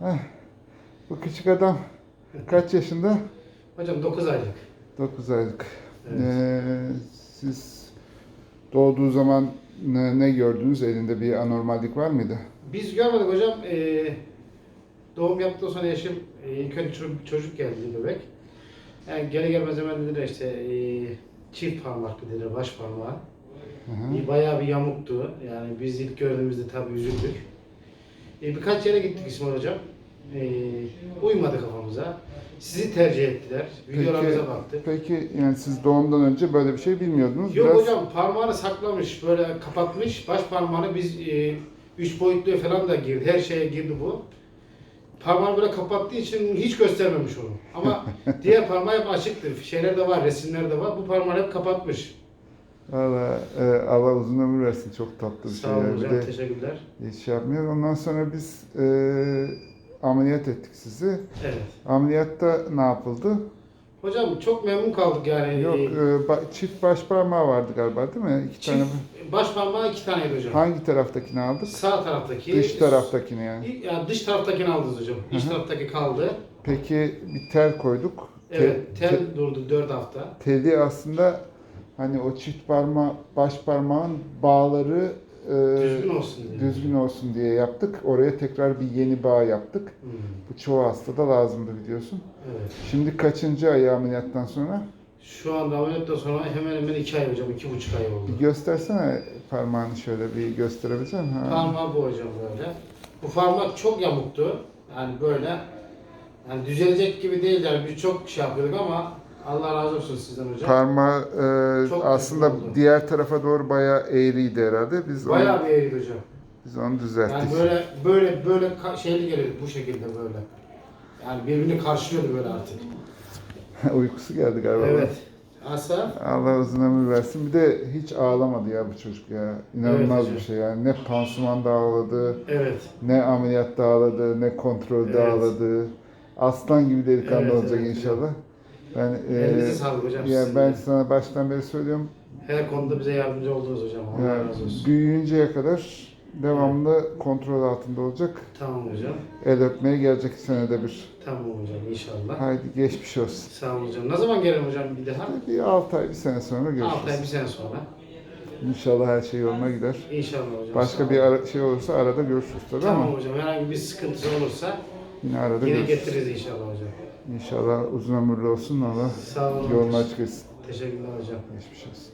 Heh. Bu küçük adam kaç yaşında? Hocam 9 aylık. 9 aylık. Evet. Ee, siz doğduğu zaman ne, ne gördünüz? Elinde bir anormallik var mıydı? Biz görmedik hocam. Ee, doğum yaptıktan sonra yaşım e, ilk önce çocuk, çocuk geldi bebek. Yani geri gelmez hemen dediler işte e, çift parmak dediler baş parmağı. Hı hı. E, bayağı bir yamuktu. Yani biz ilk gördüğümüzde tabii üzüldük. E, birkaç yere gittik İsmail hocam. E, uymadı kafamıza. Sizi tercih ettiler. Videolarınıza baktık. peki yani siz doğumdan önce böyle bir şey bilmiyordunuz. Yok Biraz- hocam parmağını saklamış böyle kapatmış. Baş parmağını biz e, üç boyutlu falan da girdi. Her şeye girdi bu. Parmağını böyle kapattığı için hiç göstermemiş onu. Ama diğer parmağı hep açıktır. Şeyler de var, resimler de var. Bu parmağı hep kapatmış. Valla e, Allah uzun ömür versin. Çok tatlı bir şey. Sağ olun yani. Bir hocam, de teşekkürler. hiç şey yapmıyor. Ondan sonra biz e, ameliyat ettik sizi. Evet. Ameliyatta ne yapıldı? Hocam çok memnun kaldık yani. Yok, E, ba- çift baş parmağı vardı galiba değil mi? İki tane. çift, baş parmağı iki taneydi hocam. Hangi taraftakini aldık? Sağ taraftaki. Dış taraftakini yani. Yani dış taraftakini aldınız hocam. İç taraftaki kaldı. Peki bir tel koyduk. Te- Evet, tel te- durdu 4 hafta. teli aslında hani o çift parma baş parmağın bağları e, Düzgün olsun diye. düzgün olsun diye yaptık. Oraya tekrar bir yeni bağ yaptık. Hmm, Bu çoğu hastada lazımdı biliyorsun. Evet. Şimdi kaçıncı ay ameliyattan sonra? Şu anda ameliyattan sonra hemen hemen iki ay hocam, iki buçuk ay oldu. Bir göstersene parmağını şöyle bir gösterebilecek misin? Ha. Parmağı bu hocam böyle. Bu parmak çok yamuktu. Yani böyle. Yani düzelecek gibi değil yani biz çok şey yapıyorduk ama Allah razı olsun sizden hocam. Parmağı e, Çok aslında diğer tarafa doğru bayağı eğriydi herhalde. Biz Bayağı onu, bir eğriydi hocam. biz onu düzelttik. Yani böyle böyle böyle ka- şeyli geliyordu bu şekilde böyle. Yani birbirini karşılıyordu böyle artık. Uykusu geldi galiba. Evet. Asa Allah uzun ömür versin. Bir de hiç ağlamadı ya bu çocuk ya. İnanılmaz Evet bir şey yani. Ne pansumanda ağladı, evet. ne ameliyatta ağladı, ne kontrolde Evet. ağladı. Aslan gibi delikanlı Evet, olacak evet inşallah. Ben Elinize e, sağlık hocam. ya ben sana baştan beri söylüyorum. Her konuda bize yardımcı oldunuz hocam. Allah ya, razı olsun. büyüyünceye kadar devamlı kontrol altında olacak. Tamam hocam. El öpmeye gelecek senede bir. Tamam hocam inşallah. Haydi geçmiş olsun. Sağ olun hocam. Ne zaman gelelim hocam bir daha? Bir 6 ay, bir sene sonra 6 ay görüşürüz. bir sene sonra. İnşallah her şey yoluna gider. İnşallah hocam. Başka bir olun. ara, şey olursa arada görüşürüz tabii Tamam ama hocam. Herhangi bir sıkıntısı olursa yine arada yine görüşürüz. getiririz inşallah hocam. İnşallah uzun ömürlü olsun Allah Sağ olun. yolunu açık etsin. Teşekkürler hocam. Geçmiş olsun.